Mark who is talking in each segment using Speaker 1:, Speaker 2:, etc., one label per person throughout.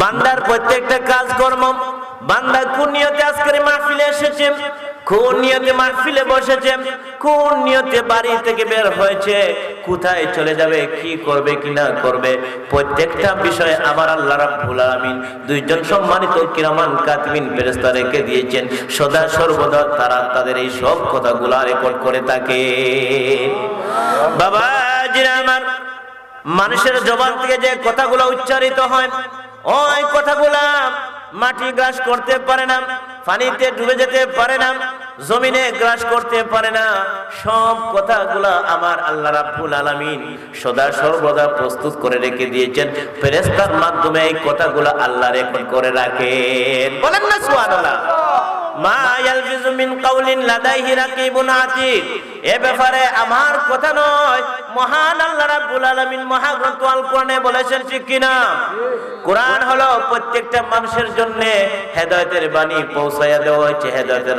Speaker 1: বান্দার প্রত্যেকটা কাজকর্ম বান্দা কোন নিয়তে আজকের মাহফিলে এসেছে? কোন নিয়তে মাহফিলে বসেছে? কোন নিয়তে বাড়ি থেকে বের হয়েছে? কোথায় চলে যাবে? কি করবে, কি না করবে? প্রত্যেকটা বিষয়ে আমার আল্লাহ রাব্বুল আলামিন দুইজন সম্মানিত কিরামান কাতমিন ফেরেশতা রেখে দিয়েছেন। সদা সর্বদা তারা তাদের এই সব কথাগুলো রেকর্ড করে থাকে। বাবা জিরা আমার মানুষের জবান থেকে যে কথাগুলো উচ্চারিত হয় ওই কথাগুলা মাটি গ্রাস করতে পারে না, পানিতে ডুবে যেতে পারে না, জমিনে গ্রাস করতে পারে না। সব কথাগুলা আমার আল্লাহ রাব্বুল আলামিন সদা সর্বদা প্রস্তুত করে রেখে দিয়েছেন। ফেরেশতার মাধ্যমে এই কথাগুলা আল্লাহ রেকর্ড করে রাখেন। বলেন না সুবহানাল্লাহ। মহাগ্রন্থ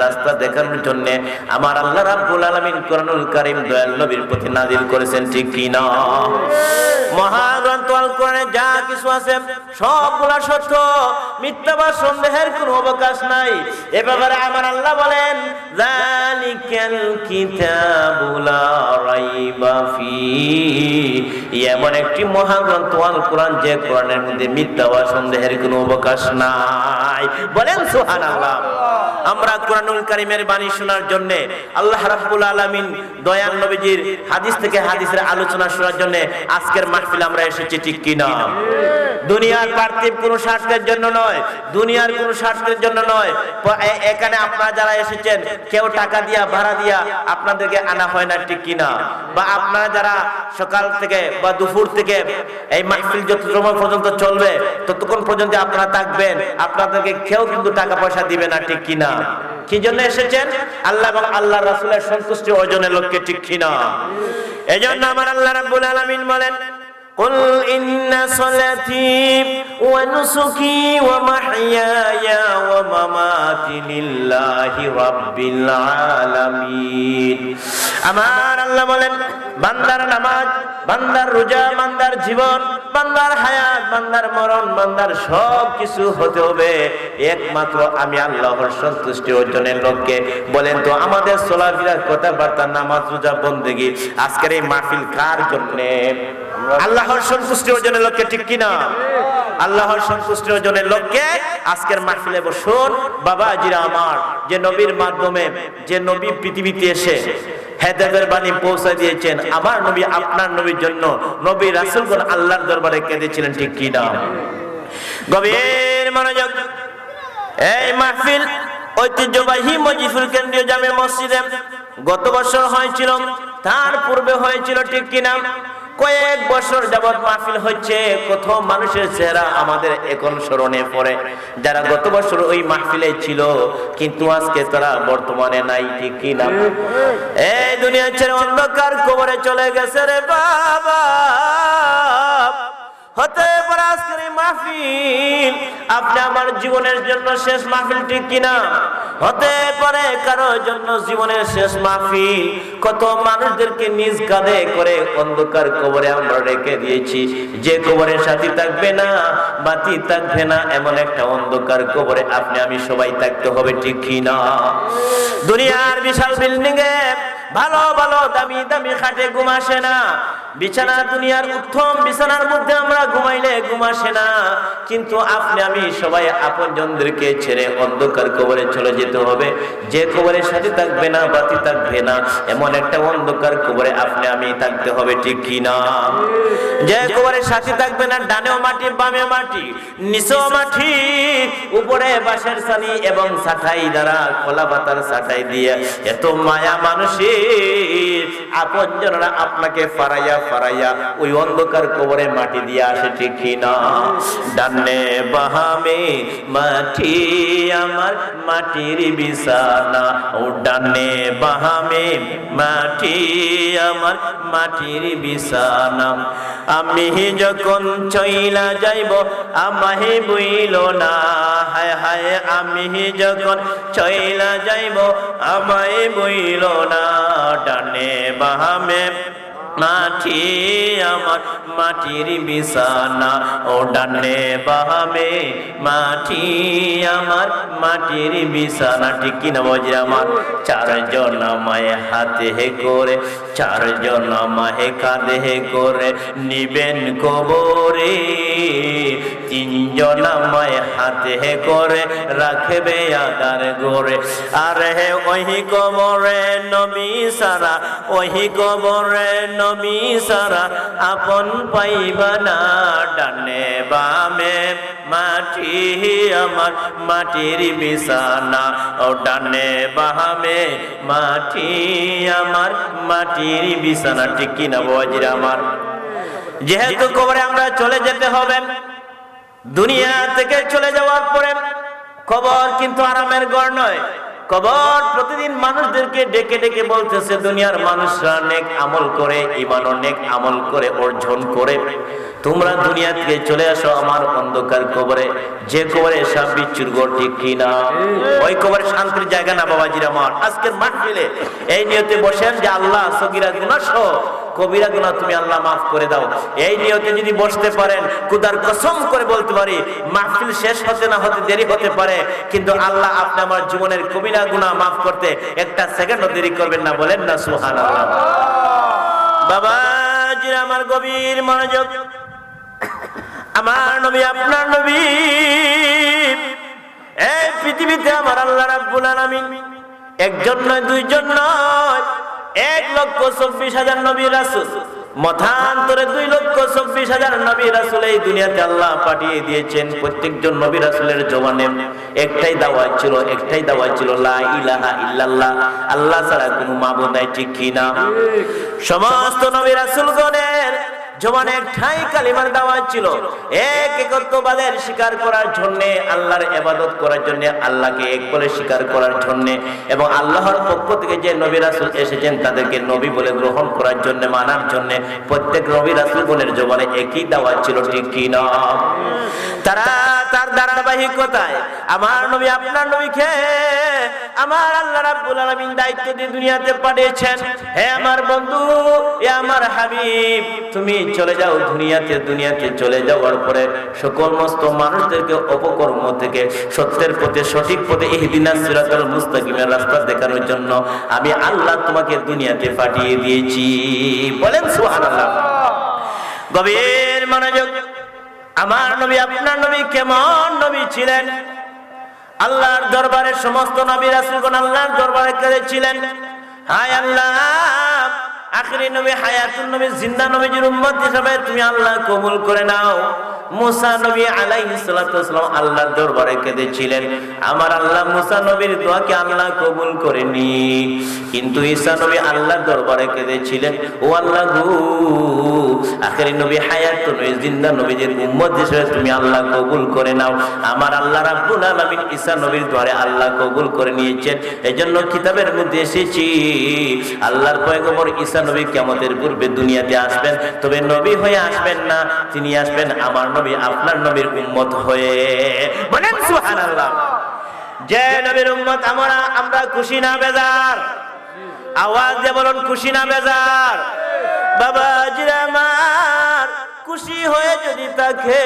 Speaker 1: রাস্তা দেখানোর জন্য। আমার আল্লাহ কোরআনুল দয়াল নবীর প্রতি করেছেন, ঠিক মহাগ্রন্থ আল কোরআনে যা কিছু আছে, সবগুলা সত্য। মিথ্যা সন্দেহের কোনো অবকাশ নাই। এ ব্যাপারে আমার আল্লাহ বলেন এমন একটি যে কোরআনের মধ্যে বা সন্দেহের কোনো অবকাশ নাই। বলেন সুবহানাল্লাহ। আমরা কোরআনুল কারিমের বাণী শোনার জন্য আল্লাহ রাব্বুল আলামিন দয়াল নবীজির হাদিস থেকে হাদিসের আলোচনা শোনার জন্য আজকের মাহফিল আমরা এসেছি, ঠিক কিনা দুনিয়ার পার্থিব কোনো স্বার্থের জন্য নয়, দুনিয়ার কোনো স্বার্থের জন্য নয়। এখানে আপনারা যারা এসেছেন, কেউ টাকা দিয়া, ভাড়া দিয়া আপনাদেরকে আনা হয় না, ঠিক কিনা বা আপনারা যারা সকাল থেকে বা দুপুর থেকে এই মাহফিল যত সময় পর্যন্ত চলবে, ততক্ষণ পর্যন্ত আপনারা থাকবেন। আপনাদেরকে কেউ কিন্তু টাকা পয়সা দিবে না, ঠিক কিনা কি জন্য এসেছেন? আল্লাহ এবং আল্লাহ রাসুলের সন্তুষ্টি অর্জনের লক্ষ্যে ঠিক কিনা? এজন্য আমার আল্লাহ রাব্বুল আলামিন বলেন قل إن صلاتي ونسكي ومحياي ومماتي لله رب العالمين আমার আল্লাহ বলেন বান্দার নামাজ বান্দার রোজা বান্দার জীবন বান্দার হায়াত বান্দার মরণ বান্দার সব কিছু হতে হবে একমাত্র আমি আল্লাহর সন্তুষ্টি অর্জনের লক্ষ্যে বলেন তো আমাদের চলাফেরার কথাবার্তা নামাজ রোজা বন্দেগী আজকের এই মাহফিল কার জন্যে আল্লাহর সন্তুষ্টি অর্জনের লক্ষ্যে ঠিক কিনা? আল্লাহর সন্তুষ্টি অর্জনের লক্ষ্যে আজকের মাহফিলে বসুন। বাবা জিরা আমার, যে নবীর মাধ্যমে যে নবী পৃথিবীতে এসে হেদায়েতের বাণী পৌঁছে দিয়েছেন, আমার নবী আপনার নবীর জন্য নবী রাসূলগণ আল্লাহর দরবারে কেঁদেছিলেন ঠিক কিনা? গভীর মনোযোগ। এই মাহফিল ঐতিহ্যবাহী মজিফুল কেন্দ্রীয় জামে মসজিদে গত বছর হয়েছিল, তার পূর্বে হয়েছিল ঠিক কিনা? কয়েক বছর যাবৎ মাহফিল হচ্ছে কত মানুষের চেহারা আমাদের এখন স্মরণে পড়ে। যারা গত বছর ওই মাহফিলে ছিল, কিন্তু আজকে তারা বর্তমানে নাই, ঠিক কিনা এই দুনিয়া ছেড়ে অন্ধকার কবরে চলে গেছে রে বাবা। হতে পারে আজকের এই মাহফিল। আপনি আমার জীবনের জন্য শেষ মাহফিল ঠিক কিনা? হতে পারে কারও জন্য জীবনের শেষ মাহফিল। কত মানুষদেরকে নিজ কাঁধে করে অন্ধকার কবরে আমরা রেখে দিয়েছি। যে কবরের সাথী থাকবে না, বাতি থাকবে না, এমন একটা অন্ধকার কবরে আপনি আমি সবাই থাকতে হবে ঠিক কিনা? দুনিয়ার বিশাল বিল্ডিং এ ভালো ভালো, দামি দামি খাটে ঘুম আসে না। বিছানা দুনিয়ার উত্তম বিছানার মধ্যে আমরা ঘুমাইলে ঘুম আসে না। কিন্তু আপনি, আমি সবাই আপনজনদেরকে ছেড়ে অন্ধকার কবরে চলে যেতে হবে। যে কবরের সাথে থাকবে না, বাতি থাকবে না। এমন একটা অন্ধকার কবরে আপনি, আমি থাকতে হবে, ঠিক কি না? যে কবরের সাথে থাকবে না, ডানেও মাটি বামেও মাটি, নিচেও মাটি, উপরে বাঁশের সানি এবং সাঠাই দ্বারা কলা পাতার সাঠাই দিয়ে এত মায়া মানুষের আপনজনরা আপনাকে ফারাইয়া ফারাইয়া ওই অন্ধকার কবরে মাটি দিয়ে আসে, ঠিক কিনা ডানে বাহামে মাটি, আমার মাটির বিছানা। ও ডানে বাহামে মাটি, আমার মাটির বিছানা। আমি যখন চইলা যাইব, আমাহে বইল না। হায় হায়, আমি যখন চইলা যাইব আমায় বইল না। ডানে বাহামে মাটি আমার মাটির বিছানা, ও ডানে বামে মাটি আমার মাটির বিছানা। ঠিক কিনা বজে আমার? চারজন আমায় হাতে হে করে, চারজন আমায় কাঁধে করে। নিবেন কবরে, তিনজন আমায় হাতে হে করে, রাখবে আদার গোরে আর হে ওহি কবরে নবী সারা ওহি কবরে সারা আপন পাইবা না, ডানে বামে মাটি আমার মাটির বিছানা। ও ডানে বামে মাটি আমার মাটির বিছানা, ঠিক কি কিনা বজির আমার? যেহেতু কবরে আমরা চলে যেতে হবে, দুনিয়া থেকে চলে যাওয়ার পরে কবর কিন্তু আরামের গড় নয়। কবর প্রতিদিন মানুষদেরকে ডেকে ডেকে বলতেছে, দুনিয়ার মানুষরা নেক আমল করে ইমান নেক আমল করে, অর্জন করে। তোমরা দুনিয়া থেকে চলে আসো আমার অন্ধকার কবরে। যে কবরে সব বিচ্ছুর গড় ঠিক কিনা? ওই কবরে শান্তির জায়গা না, বাবাজির আমার। আজকের মাহফিলে এই নিয়তে বসেন যে আল্লাহ সগিরা গুনাহ সহ কবিরা গুনাহ তুমি আল্লাহ মাফ করে দাও। এই নিয়তে যদি বসতে পারেন, কুদার কসম করে বলতে পারি, মাহফিল শেষ হতে না হতে দেরি হতে পারে, কিন্তু আল্লাহ আপনি আমার জীবনের কবিরা গুনাহ মাফ করতে একটা সেকেন্ডও দেরি করবেন না বলেন না, সুবহানাল্লাহ। বাবা জি আমার গভীর মনোযোগ, আমার নবী, আপনার নবী, এই পৃথিবীতে আমার আল্লাহ রাব্বুল আলামিন, একজন নয়, দুইজন নয়। এক লক্ষ চব্বিশ হাজার নবী রাসুল। মথান্তরে দুই লক্ষ চব্বিশ হাজার নবী রাসুল এই দুনিয়াতে আল্লাহ পাঠিয়ে দিয়েছেন প্রত্যেকজন নবী রাসুলের জবানে। একটাই দাওয়াত ছিল একটাই দাওয়াত ছিল লা ইলাহা ইল্লাল্লাহ। আল্লাহ ছাড়া কোনো মাবুদ নাই ঠিক কি না সমস্ত নবী রাসূলগণের জবানে একটাই কালিমার দাওয়াত ছিল। এক একত্ববাদের স্বীকার করার জন্য, আল্লাহর করার জন্য, আল্লাহকে এক বলে স্বীকার করার জন্য এবং আল্লাহর পক্ষ থেকে যে নবী রাসূল এসেছেন, তাদেরকে নবী বলে গ্রহণ করার জন্য, মানার জন্য প্রত্যেক নবী জবানে একই দাওয়াত ছিল, ঠিক কি না? তারা তার ধারাবাহিকতায়, আমার নবী আপনার নবী নবীকে আমার আল্লাহ রাব্বুল আলামিন দায়িত্ব দিয়ে দুনিয়াতে পাঠিয়েছেন। হে আমার বন্ধু, হে আমার হাবিব তুমি চলে যাও দুনিয়াতে দুনিয়াতে চলে যাওয়ার পরে সকল মস্ত মানুষদেরকে, অপকর্ম থেকে সত্যের পথে, সঠিক পথে ইহদিনা সিরাতাল মুস্তাকিমের রাস্তা দেখানোর জন্য আমি আল্লাহ তোমাকে দুনিয়াতে পাঠিয়ে দিয়েছি। বলেন সুবহানাল্লাহ। গভীর মনোযোগ। আমার নবী, আপনার নবী কেমন নবী ছিলেন? আল্লাহর দরবারে সমস্ত নবী রাসূলগণ আল্লাহর দরবারে কেঁদেছিলেন। হায় আল্লাহ! আখরি নবী হায়াতুন নবী জিন্দা নবীজির উম্মত হিসাবে তুমি আল্লাহ কবুল করে নাও। মুসা নবী আল্লাহর দরবারে কেঁদেছিলেন। আমার আল্লাহ মুসা নবীর দোয়াকে আল্লাহ কবুল করেনি। কিন্তু ঈসা নবী আল্লাহর দরবারে কেঁদেছিলেন, ও আল্লাহ গো, আখরি নবী হায়াতুন নবী জিন্দা নবীজির উম্মত হিসেবে তুমি আল্লাহ কবুল করে নাও। আমার আল্লাহ রাব্বুল আলামিন ঈসা নবীর দোয়ারে আল্লাহ কবুল করে নিয়েছেন। এজন্য কিতাবের মধ্যে এসেছি, আল্লাহর পয়গম্বর ঈসা নবী কিয়ামতের পূর্বে দুনিয়াতে আসবেন, তবে নবী হয়ে আসবেন না, তিনি আসবেন আমার নবী, আপনার নবীর উন্মত হয়ে বলেন সুবহানাল্লাহ। যে নবীর উন্মত আমরা আমরা খুশি না বেজার? আওয়াজ দিয়ে বলুন, খুশি না বেজার? বাবা আমার খুশি হয়ে যদি তাকে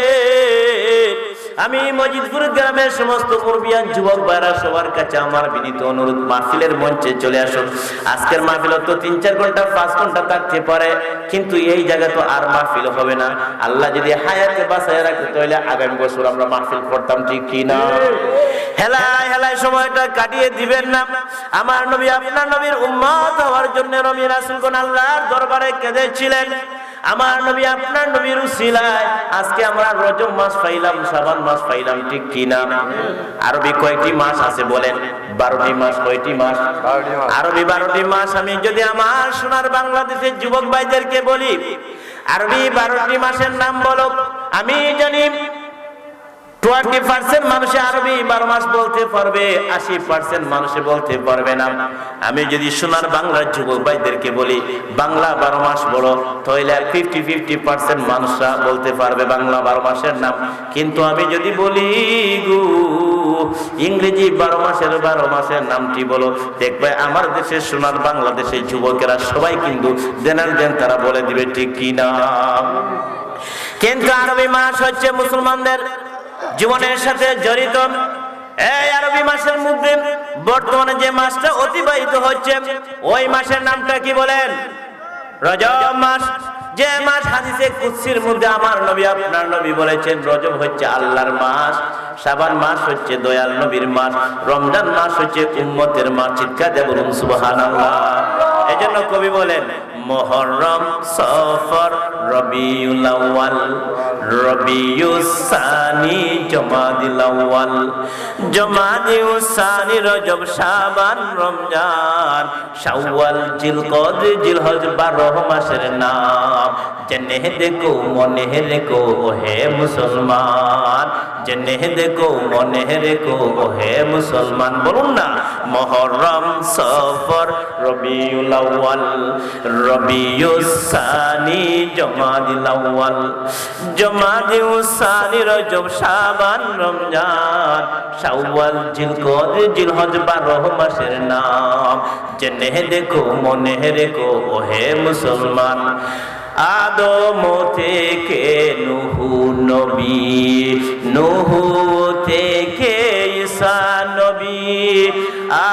Speaker 1: আমি মজিদপুর গ্রামের সমস্ত মুরবিয়ান যুবক ভাইরা সবার কাছে আমার বিনীত অনুরোধ, মাহফিলের মঞ্চে চলে আসুন। আজকের মাহফিল তো তিন চার ঘণ্টা, পাঁচ ঘণ্টা থাকতে পারে, কিন্তু এই জায়গা তো আর মাহফিল হবে না। আল্লাহ যদি হায়াতে বাঁচায় রাখে, তাহলে আগামী বছর আমরা মাহফিল করতাম, ঠিক কি না? হেলায় হেলায় সময়টা কাটিয়ে দিবেন না। আমার নবী, আপনার নবীর উম্মত হওয়ার জন্য নবী রাসূলগণ আল্লাহর দরবারে কেঁদেছিলেন। আমার নবী আপনার নবীর উসিলায় আজকে আমরা রজব মাস পাইলাম শাবান মাস পাইলাম ঠিক কি না? আরবি কয়টি মাস আছে বলেন? বারোটি মাস কয়টি মাস। আরবি বারোটি মাস আমি যদি আমার সোনার বাংলাদেশের যুবক ভাইদেরকে বলি আরবি বারোটি মাসের নাম বলো। আমি জানি টোয়েন্টি পার্সেন্ট মানুষে আরবি, বারো মাস বলতে পারবে, আশি পার্সেন্ট মানুষে বলতে পারবে না। আমি যদি সোনার বাংলার যুবক ভাইদেরকে বলি, বাংলা বারো মাস বড় তাহলে ফিফটি ফিফটি পার্সেন্ট মানুষরা বলতে পারবে বাংলা বারো মাসের নাম। কিন্তু আমি যদি বলি, গু, ইংরেজি বারো মাসের বারো মাসের নামটি বলো দেখবে আমার দেশের সোনার বাংলাদেশের যুবকেরা সবাই কিন্তু দেনার দেন তারা বলে দিবে ঠিক কি না। কিন্তু আরবি মাস হচ্ছে মুসলমানদের জীবনের সাথে জড়িত। মাসের মধ্যে বর্তমানে যে মাসটা অতিবাহিত হচ্ছে, ওই মাসের নামটা কি বলেন? রজব মাস। যে মাস হাদিসে কুৎসির মধ্যে আমার নবী, আপনার নবী বলেছেন, রজব হচ্ছে আল্লাহর মাস, শাবান মাস হচ্ছে দয়াল নবীর মাস, রমজান মাস হচ্ছে উম্মতের মাস, চিৎকার বলুন সুবহানাল্লাহ। এজন্য কবি বলেন, মোহরম সফর রবিউল আউয়াল, রবিউস সানি জমাদিল আউয়াল জমাদিউস সানি রজব শাবান রমজান, শাওয়াল, জিলকদ, জিলহজ 12 মাসের নাম, জেনে দেখো, মনে রেখো হে মুসলমান, জেনে দেখো, মনে রেখো হে মুসলমান। বলুন না, মহরম সফর রবিউল আউয়াল, রবিউস সানি জমাদিল আউয়াল। জমাদিউস সানি রজব শাবান, রমজান। শাওয়াল, জিলকদ, জিলহজ 12 মাসের নাম। জেনে দেখো, মনে রেখো হে মুসলমান। আদম থেকে নুহু নবী, নুহু থেকে ঈসা নবী।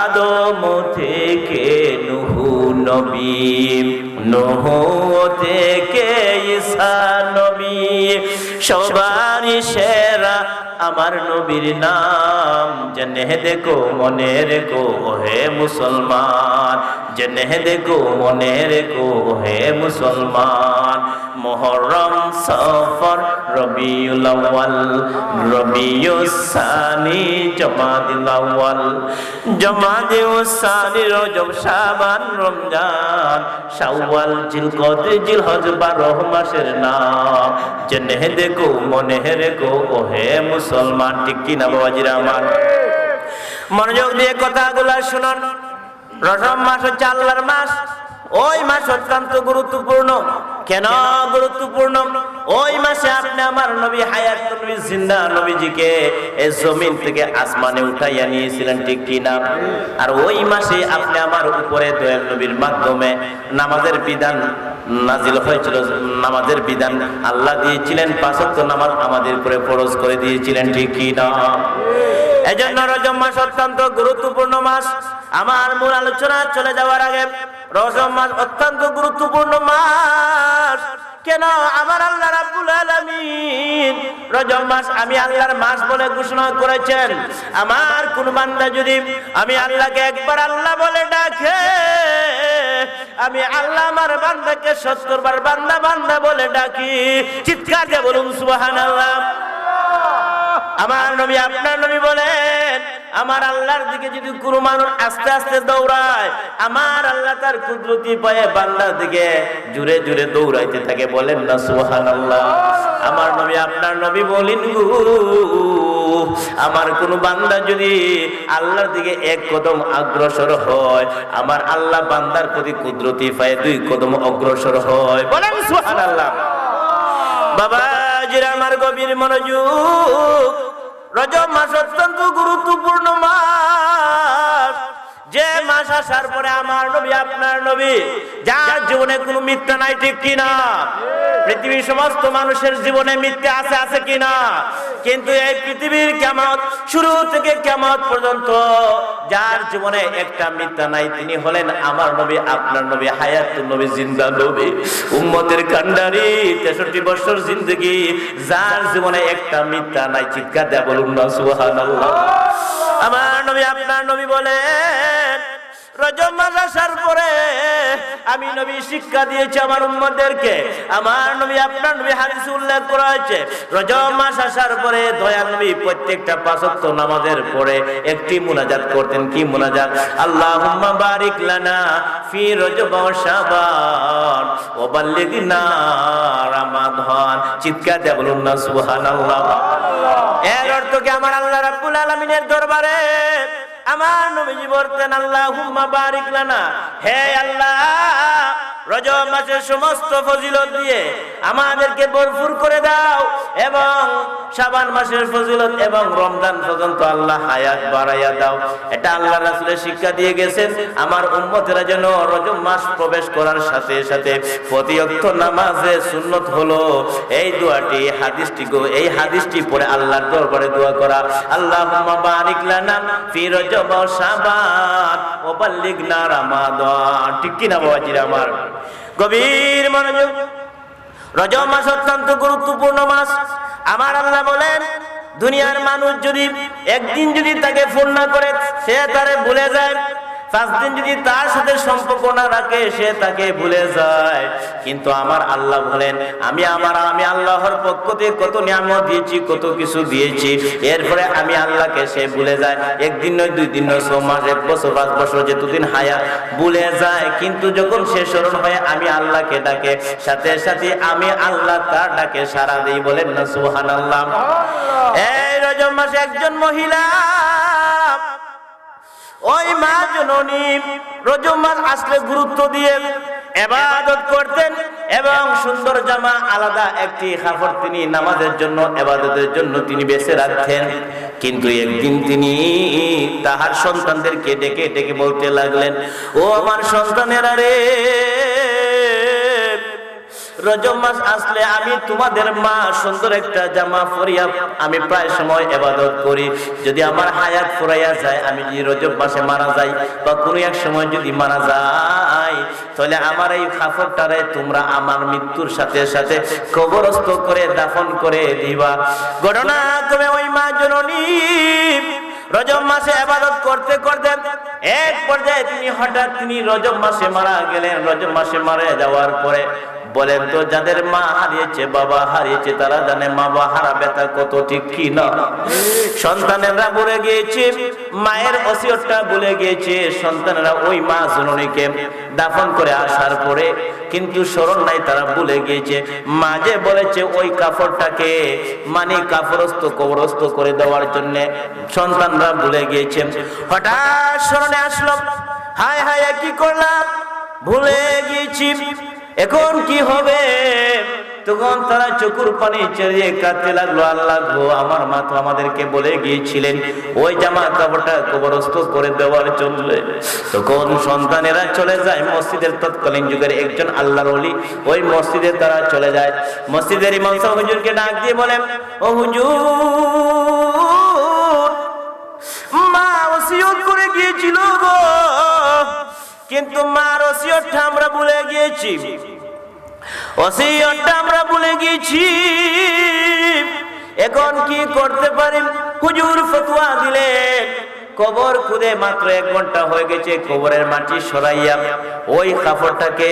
Speaker 1: আদম থেকে নুহু নবী নহ থেকে ঈসা নবী সবারই সেরা আমার নবীর নাম জেনে দেখো মনে রেখো হে মুসলমান, জেনে দেখো মনে রেখো হে মুসলমান। মোহরম সফর রবিউল আউয়াল রবিউস সানি জমাদিল আউয়াল। জমাদিউস সানি রজব শাবান রমজান, শাওয়াল, জিলকদ, জিলহজ 12 মাসের নাম। জেনে দেখো মনে রেখো হে মুসলমান। ঠিক কি না বাবাজিরা আমার মনোযোগ দিয়ে কথাগুলা শুনুন। রসম মাস হচ্ছে আল্লাহর মাস। ওই মাস অত্যন্ত গুরুত্বপূর্ণ। কেন গুরুত্বপূর্ণ? ওই মাসে আপনি আমার নবী হায়াত নবী জিন্দা নবীজিকে এই জমিন থেকে আসমানে উঠাইয়া নিয়েছিলেন, ঠিক কি না? আর ওই মাসে আপনি আমার উপরে দয়াল নবীর মাধ্যমে নামাজের বিধান নাজিল হয়েছিল। নামাজের বিধান আল্লাহ দিয়েছিলেন পাঁচত্ব নামাজ আমাদের উপরে ফরজ করে দিয়েছিলেন, ঠিক কি না? এজন্য রজম মাস অত্যন্ত গুরুত্বপূর্ণ মাস। আমার মূল আলোচনা চলে যাওয়ার আগে রজম মাস অত্যন্ত গুরুত্বপূর্ণ মাস। কেন? আমার আল্লাহ রাব্বুল আলামিন রজব মাস আমি আল্লাহর মাস বলে ঘোষণা করেছেন। আমার কোন বান্দা যদি আমি আল্লাহকে একবার আল্লাহ বলে ডাকে, আমি আল্লাহ আমার বান্দাকে সত্তর বার বান্দা বান্দা বলে ডাকি। চিৎকার দিয়ে বলুন, সুবহানাল্লাহ। আমার নবী, আপনার নবী বলেন, আমার আল্লাহর দিকে যদি কোনো মানুষ আস্তে আস্তে দৌড়ায়, আমার আল্লাহ তার কুদরতি পায়ে বান্দার দিকে জুড়ে জুড়ে দৌড়াইতে থাকে। বলেন না, সুবহানাল্লাহ। আমার নবী, আপনার নবী বলেন আমার কোন বান্দা যদি আল্লাহর দিকে এক কদম অগ্রসর হয়, আমার আল্লাহ বান্দার প্রতি কুদরতি পায়ে দুই কদম অগ্রসর হয়। বলেন সুবহানাল্লাহ। বাবা জিরা আমার গভীর মনোযোগ। রজব মাস অত্যন্ত গুরুত্বপূর্ণ মাস। যে মাস আসার পরে আমার নবী, আপনার নবী, যার জীবনে কোনো মিথ্যা নাই, ঠিক কিনা? পৃথিবীর সমস্ত মানুষের জীবনে মিথ্যা আছে আছে কিনা? কিন্তু এই পৃথিবীর কেমত, শুরু থেকে কেমত পর্যন্ত যার জীবনে একটা মিথ্যা নাই, তিনি হলেন আমার নবী, আপনার নবী হায়াতুল নবী, জিন্দা নবী, উম্মতের কান্ডারি তেষট্টি বছর জিন্দগি, যার জীবনে একটা মিথ্যা নাই, চিৎকার দেয়া বলুন না, সুবহানাল্লাহ। আমার নবী আপনার নবী বলেন আমি নবী শিক্ষা দিয়েছি আমার উম্মদেরকে আমার নবী, আপনার নবী হাদিস উল্লেখ করা হয়েছে। মাস আসার পরে নবী প্রত্যেকটা পাঁচক্ত নামাজের পরে একটি মুনাজাত করতেন। কি মুনাজাত? আল্লাহুম্মা বারিক লানা ফি চিৎকার দিয়ে বলুন না, সুবহানাল্লাহ। এর অর্থ কি? আমার আল্লাহ দরবারে আমার বারিক লানা হে আল্লাহ রজব মাসের সমস্ত ফজিলত দিয়ে আমাদেরকে ভরপুর করে দাও এবং শাবান মাসের ফজিলত এবং রমজান পর্যন্ত আল্লাহ হায়াত বাড়াইয়া দাও। এটা আল্লাহ রাসূলের শিক্ষা দিয়ে গেছেন, আমার উম্মতেরা যেন রজব মাস প্রবেশ করার সাথে সাথে প্রতিয়ক্ত নামাজে সুন্নত হলো। এই দোয়াটি, হাদিসটি গো, এই হাদিসটি পড়ে আল্লাহর দরবারে দোয়া করা। আল্লাহুম্মা বারিক লানা ফি শাবান ওয়া বাল্লিগনা রমাদান। ঠিক কি না বাবাজিরা আমার? গভীর মনোযোগ রজব মাস অত্যন্ত গুরুত্বপূর্ণ মাস। আমার আল্লাহ বলেন, দুনিয়ার মানুষ যদি একদিন যদি তাকে ফোন না করে, সে তারে ভুলে যায়। পাঁচ দিন যদি তার সাথে সম্পর্ক না রাখে, সে তাকে ভুলে যায়। কিন্তু আমার আল্লাহ বলেন, আমি আমার, আমি আল্লাহর পক্ষ থেকে কত নিয়ামত দিয়েছি, কত কিছু দিয়েছি। এরপরে আমি আল্লাহকে সে ভুলে যায়। একদিন নয়, দুই দিন নয় ছ মাস, এক বছর, পাঁচ বছর যেতদিন হায়া ভুলে যায়। কিন্তু যখন সে স্মরণ হয়, আমি আল্লাহকে ডাকে। সাথে সাথে আমি আল্লাহ তার ডাকে সারা দিই, বলেন না সুহান আল্লাহ এই রজব মাসে একজন মহিলা, ওই মা জননী রজব মাস আসলে গুরুত্ব দিয়ে এবাদত করতেন এবং সুন্দর জামা আলাদা একটি কাপড় তিনি নামাজের জন্য এবাদতের জন্য তিনি বেছে রাখতেন। কিন্তু একদিন তিনি তাহার সন্তানদেরকে ডেকে ডেকে বলতে লাগলেন, ও আমার সন্তানেরা রে, রজব আসলে আমি তোমাদের মা, সুন্দর একটা জামা পরিয়া আমি প্রায় সময় এবাদত করি। যদি আমার হায়াত ফুরাইয়া যায়, আমি যদি রজব মাসে মারা যাই বা কোনো এক সময় যদি মারা যায় তাহলে আমার এই ফাফরটারে তোমরা আমার মৃত্যুর সাথে সাথে কবরস্থ করে দাফন করে দিবা। ঘটনা তুমি ওই মা জননী, রজব মাসে আবাদত করতে করতে এক পর্যায়ে তিনি হঠাৎ তিনি রজব মাসে মারা গেলেন। রজব মাসে মারা যাওয়ার পরে বলেন তো যাদের মা হারিয়েছে, বাবা হারিয়েছে, তারা জানে মা বাবা হারাবে তা কত, ঠিক কি না? সন্তানেরা ভুলে গিয়েছে, মায়ের অসিয়তটা ভুলে গিয়েছে, সন্তানেরা ওই মা জননীকে দাফন করে আসার পরে কিন্তু স্মরণ নাই, তারা ভুলে গিয়েছে। মা যে বলেছে, ওই কাপড়টাকে মানে কাপড়স্থ কবরস্থ করে দেওয়ার জন্য সন্তানরা ভুলে গিয়েছে। হঠাৎ স্মরণে আসলো, হায় হায় কি করলাম? ভুলে গিয়েছি। এখন কি হবে? তখন তারা চকুর পানি চেরিয়ে কাঁদতে লাগল। আল্লাহ গো, আমার মা তো আমাদেরকে বলে গিয়েছিলেন, ওই জামা কাপড়টা কবরস্থ করে দেওয়ার জন্য। তখন সন্তানেরা চলে যায় মসজিদের তৎকালীন যুগের একজন আল্লাহর ওলি। ওই মসজিদে তারা চলে যায়। মসজিদের ইমাম সাহেব হুজুরকে ডাক দিয়ে বলেন, ও হুজুর, মা ওসিয়ত করে গিয়েছিল গো। কিন্তু মার ওসিয়তটা আমরা ভুলে গিয়েছি। ওসিয়তটা আমরা ভুলে গিয়েছি। এখন কি করতে পারি? হুজুর ফতুয়া দিলেন। কবর খুদে মাত্র এক ঘণ্টা হয়ে গেছে, কবরের মাটি সরাইয়া ওই কাপড়টাকে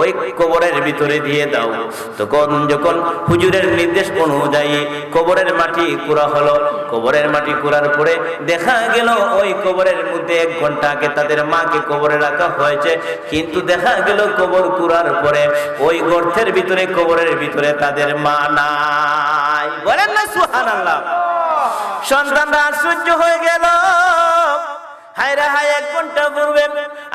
Speaker 1: ওই কবরের ভিতরে দিয়ে দাও। তখন যখন হুজুরের নির্দেশ অনুযায়ী কবরের মাটি কুড়া হলো, কবরের মাটি কুড়ার পরে দেখা গেল ওই কবরের মধ্যে এক ঘণ্টা আগে তাদের মাকে কবরে রাখা হয়েছে। কিন্তু দেখা গেল কবর কুড়ার পরে ওই গর্তের ভিতরে, কবরের ভিতরে তাদের মা নাই। বলেন না সুহান আল্লাহ সন্তানরা আশ্চর্য হয়ে গেল। হায়রা হায় এক ঘণ্টা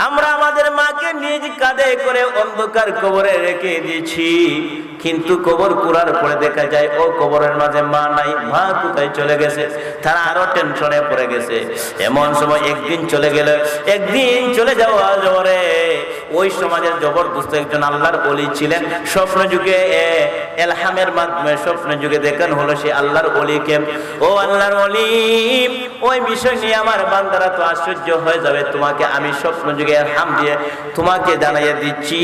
Speaker 1: আমরা আমাদের মাকে নিজ কাঁধে করে অন্ধকার কবরে রেখে দিয়েছি। কিন্তু কবর কুড়ার পরে দেখা যায়, ও কবরের মাঝে মা নাই, মা কোথায় চলে গেছে? তারা আরও টেনশনে পড়ে গেছে। এমন সময় একদিন চলে গেল, একদিন চলে যাওয়া জবরে ওই সমাজের জবরদস্ত একজন আল্লাহর অলি ছিলেন। স্বপ্ন যুগে এলহামের মাধ্যমে স্বপ্ন যুগে দেখানো হলো সে আল্লাহর অলিকে ও আল্লাহর অলি ওই বিষয় নিয়ে আমার বান্দারা তো আশ্চর্য হয়ে যাবে। তোমাকে আমি স্বপ্ন যুগে হাম দিয়ে তোমাকে জানাইয়ে দিচ্ছি।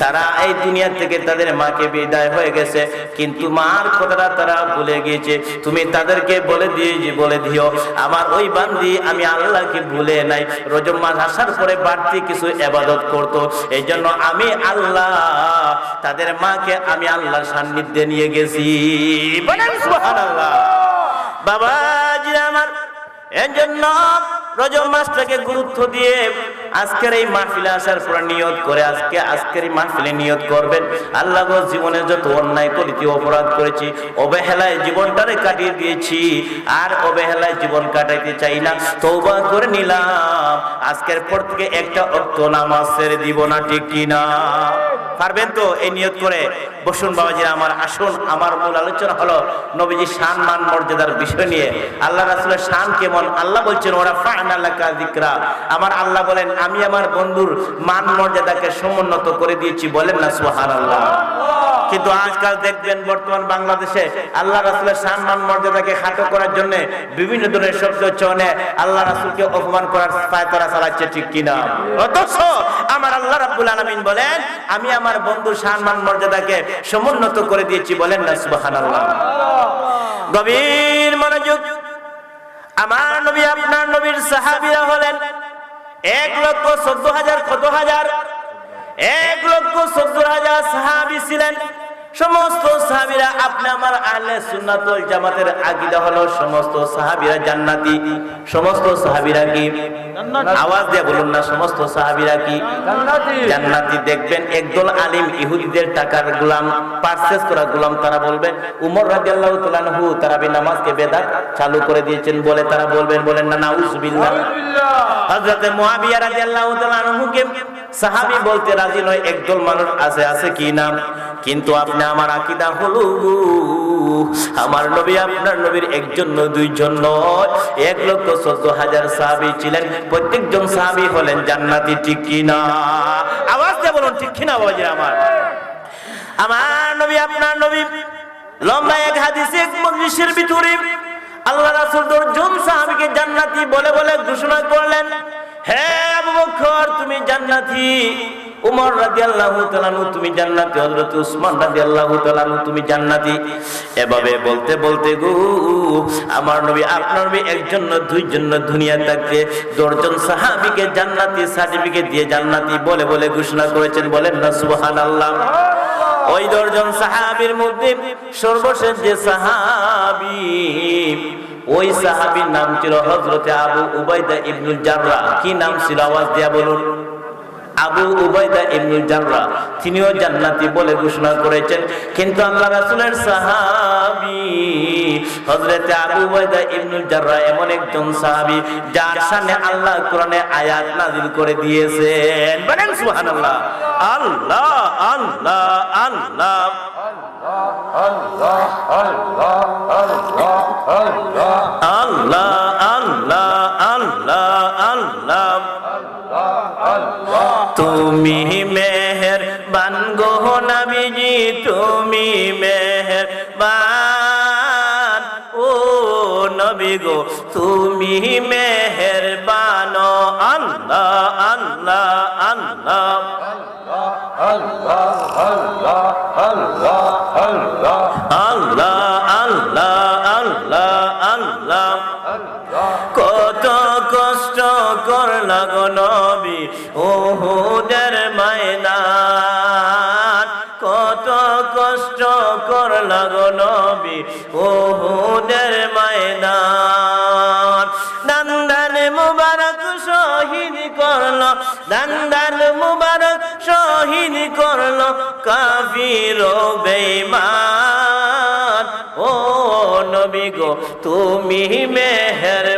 Speaker 1: তারা এই দুনিয়া থেকে তাদের মাকে বিদায় হয়ে গেছে। কিন্তু মার কথাটা তারা ভুলে গিয়েছে। তুমি তাদেরকে বলে দিয়ে বলে দিও। আমার ওই বান্দি আমি আল্লাহকে ভুলে নাই। রজব মাস আসার পরে বাড়তি কিছু এবাদত করত। এই জন্য আমি আল্লাহ, তাদের মাকে আমি আল্লাহর সান্নিধ্যে নিয়ে গেছি। বাবাজি আমার এজন্য জন্য রজব মাসটাকে গুরুত্ব দিয়ে আজকের এই মাহফিলে আসার পর নিয়ত করে আজকে, আজকের এই মাহফিলে নিয়ত করবেন। আল্লাহ জীবনে যত অন্যায় করেছি অপরাধ করেছি, অবহেলায় জীবনটারে কাটিয়ে দিয়েছি, আর অবহেলায় জীবন কাটাইতে চাই না তৌবা করে নিলাম। আজকের পর থেকে একটা অক্ত নামাজ ছেড়ে দিব না, ঠিক কিনা পারবেন তো এই নিয়ত করে? বসুন বাবাজিরা, আমার আসুন, আমার মূল আলোচনা হলো নবীজি শান, মান, মর্যাদার বিষয় নিয়ে। আল্লাহ রাসুলের শান কেমন? আল্লাহ বলছেন ওরা ফান আল্লাহ আমার আল্লাহ বলেন আমি আমার বন্ধুর মান মর্যাদাকে সমুন্নত করে দিয়েছি, বলেন না সুহান আল্লাহ কিন্তু আজকাল দেখবেন বর্তমান বাংলাদেশে আল্লাহ রাসুলের সম্মান মর্যাদাকে খাটো করার জন্য বিভিন্ন ধরনের শব্দ চনে আল্লাহ রাসুলকে অপমান করার পায়তারা চালাচ্ছে, ঠিক কিনা? অথচ আমার আল্লাহ রাব্বুল আলামিন বলেন, আমি আমার বন্ধুর সম্মান মর্যাদাকে সমুন্নত করে দিয়েছি, বলেন না সুবহানাল্লাহ। গভীর মনোযোগ। আমার নবী, আপনার নবীর সাহাবীরা হলেন এক লক্ষ চোদ্দ হাজার কত হাজার? এক লক্ষ চোদ্দ হাজার সাহাবি ছিলেন। সমস্ত সাহাবিরা আপনি আমার আহলে সুন্নাতুল জামাতের আকীদা হলো সমস্ত সাহাবিরা জান্নাতি সমস্ত সাহাবিরা কি? আওয়াজ দিয়ে বলুন না সমস্ত সাহাবিরা কি? জান্নাতি। দেখবেন একদল আলিম ইহুদিদের টাকার গোলাম পারচেজ করা গোলাম তারা বলবেন উমর রাদিয়াল্লাহু তাআলা আনহু তারাবি নামাজকে বেদাত চালু করে দিয়েছেন বলে তারা বলবেন বলেন না নাউজুবিল্লাহ। হযরতে মুয়াবিয়া রাদিয়াল্লাহু তাআলা আনহুকে সাহাবী বলতে রাজি নয় একদল মানুষ আছে আছে কি নাম কিন্তু আপনি আমার আকীদা হলো আমার নবী, আপনার নবীর একজন দুইজন নয়। এক লক্ষ চোদ্দ হাজার সাহাবী ছিলেন। প্রত্যেকজন সাহাবী হলেন জান্নাতি, ঠিক কিনা আওয়াজ দিয়ে বলুন, ঠিক কিনা বাবাজি আমার? আমার নবী, আপনার নবী, লম্বা এক হাদিসে, এক মজলিসের ভিতরে আল্লাহ রাসূল দশজন সাহাবীকে জান্নাতি বলে বলে ঘোষণা করলেন, হে আবু বকর, তুমি জান্নাতি। উমর রাদিয়াল্লাহু তাআলা তুমি জান্নাতি। হযরত উসমান রাদিয়াল্লাহু তাআলা তুমি জান্নাতি। এভাবে বলতে বলতে গো, আমার নবী, আপনার নবী একজন না দুইজন দুনিয়া থাকতে দশজন সাহাবীকে জান্নাতি সার্টিফিকেট দিয়ে জান্নাতি বলে বলে ঘোষণা করেছেন। বলেন না, সুবহানাল্লাহ। ওই দশজন সাহাবীর মধ্যে সর্বশেষ যে সাহাবী, ওই সাহাবীর নাম ছিল হযরতে আবু উবাইদা ইবনুল জাররা। কি নাম ছিল? আওয়াজ দিয়া বলুন। আবু উবাইদা ইবনুল জাররা, তিনিও জান্নাতি বলে ঘোষণা করেছেন। কিন্তু আল্লাহ রাসূলের সাহাবী হযরতে আবু উবাইদা ইবনুল জাররা এমন একজন সাহাবী, যার সামনে আল্লাহ কোরআনে আয়াত নাযিল করে দিয়েছেন। বলেন সুবহানাল্লাহ। আল্লাহ আল্লাহ আল্লাহ। আল্লাহ আল্লাহ আল্লাহ আল্লাহ। তুমি মেহের বান গো নবীজি, তুমি মেহের ও নবী গো, তুমি মেহের বান আল্লাহ আল্লাহ আল্লাহ। আল্লাহ আল্লাহ আল্লাহ আল্লাহ। কত কষ্ট করল গো ওহুদের ময়দান কত কষ্ট করল গো নবী। ওহুদের ময়দান দান্দান মুবারক শহীদ করল দান্দান মুবারক শহীদ করল, কাফির বেঈমান। ও নবী গো, তুমি মেহেরবান